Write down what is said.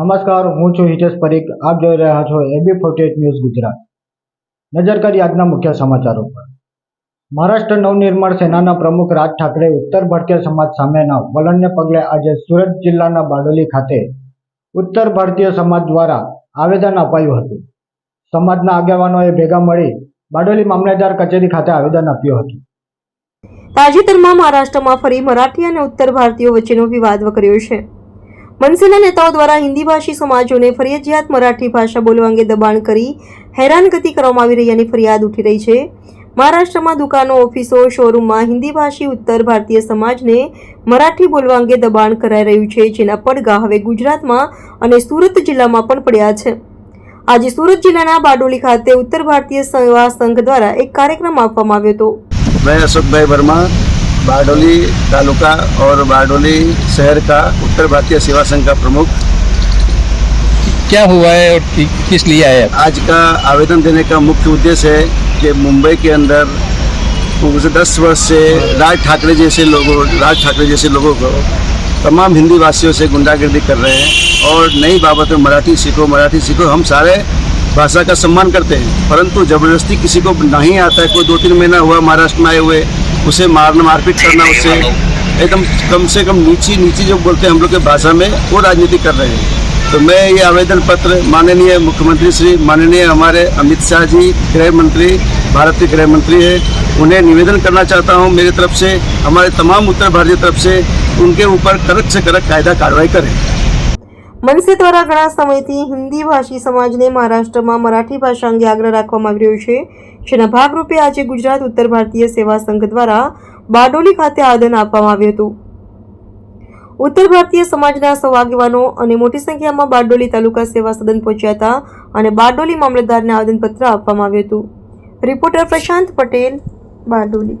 નમસ્કાર, હું છું હિતેશ પરીખ. આપ જોઈ રહ્યા છો એબી ફોર્ટી ન્યૂઝ ગુજરાત. નજર કરી આજના મુખ્ય સમાચારો પર મહારાષ્ટ્ર નવનિર્માણ સેનાના પ્રમુખ રાજ ઠાકરે ઉત્તર ભારતીય સમાજ સામેના વલણને પગલે આજે સુરત જિલ્લાના બારડોલી ખાતે ઉત્તર ભારતીય સમાજ દ્વારા આવેદન અપાયું હતું. સમાજના આગેવાનોએ ભેગા મળી બારડોલી મામલેદાર કચેરી ખાતે આવેદન આપ્યું હતું. તાજેતરમાં મહારાષ્ટ્રમાં ફરી મરાઠી અને ઉત્તર ભારતીયો વચ્ચેનો વિવાદ વકર્યો છે. મનસેના નેતાઓ દ્વારા હિન્દી ભાષી સમાજોને ફરજિયાત મરાઠી ભાષા બોલવા અંગે દબાણ કરી હેરાનગતિ કરવામાં આવી રહ્યાની ફરિયાદ ઉઠી રહી છે. મહારાષ્ટ્રમાં દુકાનો, ઓફિસો, શોરૂમમાં હિન્દી ભાષી ઉત્તર ભારતીય સમાજને મરાઠી બોલવા અંગે દબાણ કરાઈ રહ્યું છે, જેના પડઘા હવે ગુજરાતમાં અને સુરત જિલ્લામાં પણ પડ્યા છે. આજે સુરત જિલ્લાના બારડોલી ખાતે ઉત્તર ભારતીય સેવા સંઘ દ્વારા એક કાર્યક્રમ આપવામાં આવ્યો હતો. મેં અશોકભાઈ વર્મા बारडोली तालुका और बारडोली शहर का उत्तर भारतीय सेवा संघ का प्रमुख। क्या हुआ है और कि- किस लिए आप? आज का आवेदन देने का मुख्य उद्देश्य है कि मुंबई के अंदर दस वर्ष से राज ठाकरे जैसे लोगों राज ठाकरे जैसे लोगों को तमाम हिंदी भाषियों से गुंडागर्दी कर रहे हैं और नई बाबत में मराठी सीखो मराठी सीखो। हम सारे भाषा का सम्मान करते हैं परंतु जबरदस्ती किसी को नहीं आता है कोई दो तीन महीना हुआ महाराष्ट्र में आए हुए उसे मारना मारपीट करना उससे एकदम कम से कम नीची नीची जो बोलते हैं हम लोग की भाषा में वो राजनीति कर रहे हैं तो मैं ये आवेदन पत्र माननीय मुख्यमंत्री श्री माननीय हमारे अमित शाह जी गृह मंत्री भारत के गृह मंत्री है उन्हें निवेदन करना चाहता हूँ मेरी तरफ से हमारे तमाम उत्तर भारतीय तरफ से उनके ऊपर कड़क से कड़क कायदा कार्रवाई करें મનસે દ્વારા ઘણા સમયથી હિન્દી ભાષી સમાજને મહારાષ્ટ્રમાં મરાઠી ભાષા અંગે આગ્રહ રાખવામાં આવી રહ્યો છે. જેના ભાગરૂપે આજે ગુજરાત ઉત્તર ભારતીય સેવા સંઘ દ્વારા બારડોલી ખાતે આદન આપવામાં આવ્યું હતું. ઉત્તર ભારતીય સમાજના સૌ આગેવાનો અને મોટી સંખ્યામાં બારડોલી તાલુકા સેવા સદન પહોંચ્યા હતા અને બારડોલી મામલતદારને આવેદનપત્ર આપવામાં આવ્યું હતું. રિપોર્ટર પ્રશાંત પટેલ, બારડોલી.